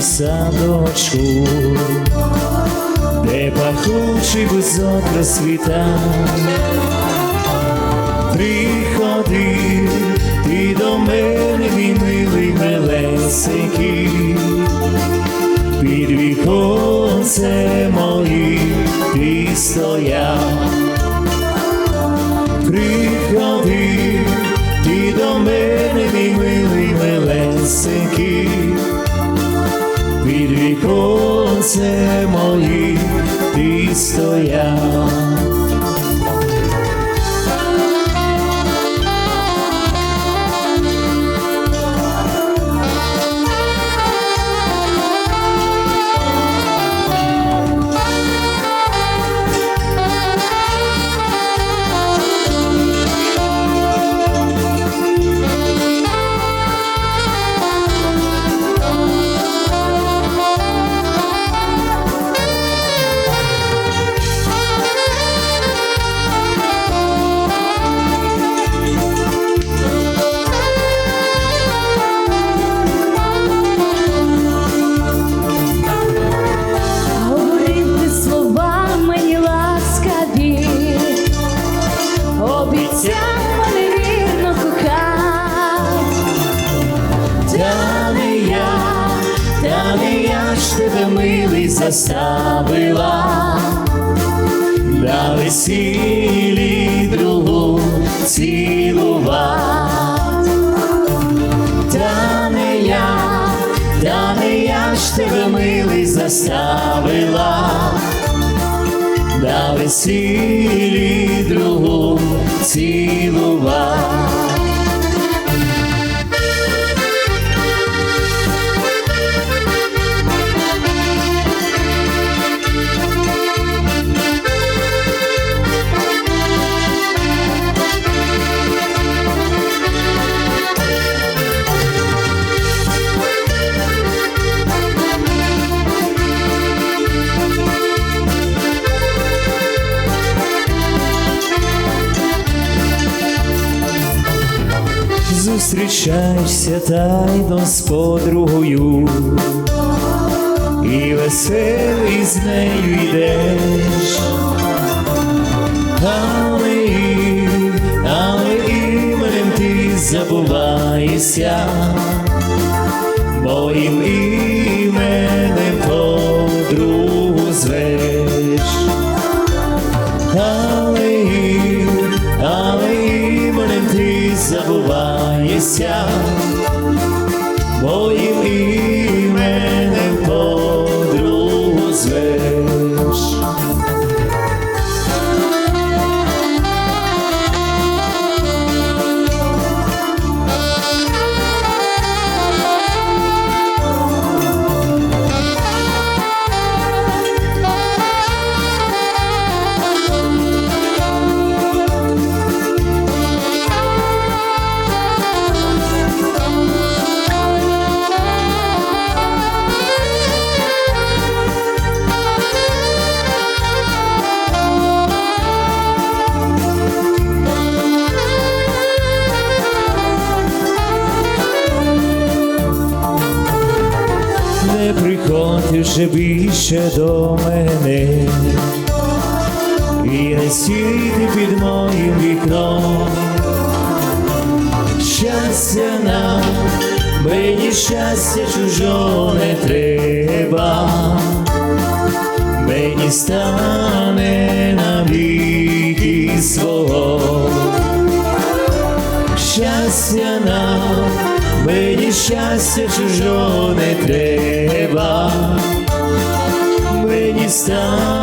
садочку, де пахучий висок розцвіта. Приходи ти до мене, мій милий милесенький, під віконце моїм ти стояв. Приходи ти до мене, мій милий милесенький, віконце моїм ти стояв. Заставила, на весіллі другу цілував. Та не я, та не я ж тебе милий заставила, на весіллі другу цілував. Зустрічаєшся тайно з подругою, і веселий з нею йдеш, але, і- але іменем ти забуваєшся, моїм іменем подругу звеш. Але, і- але іменем ти забуваєшся, моїм іменем вже більше до мене і не сіти під моїм вікном. Щастя нам, мені щастя чужого не треба, мені стане на віки свого. Щастя нам, мені щастя чужого не треба, мені стане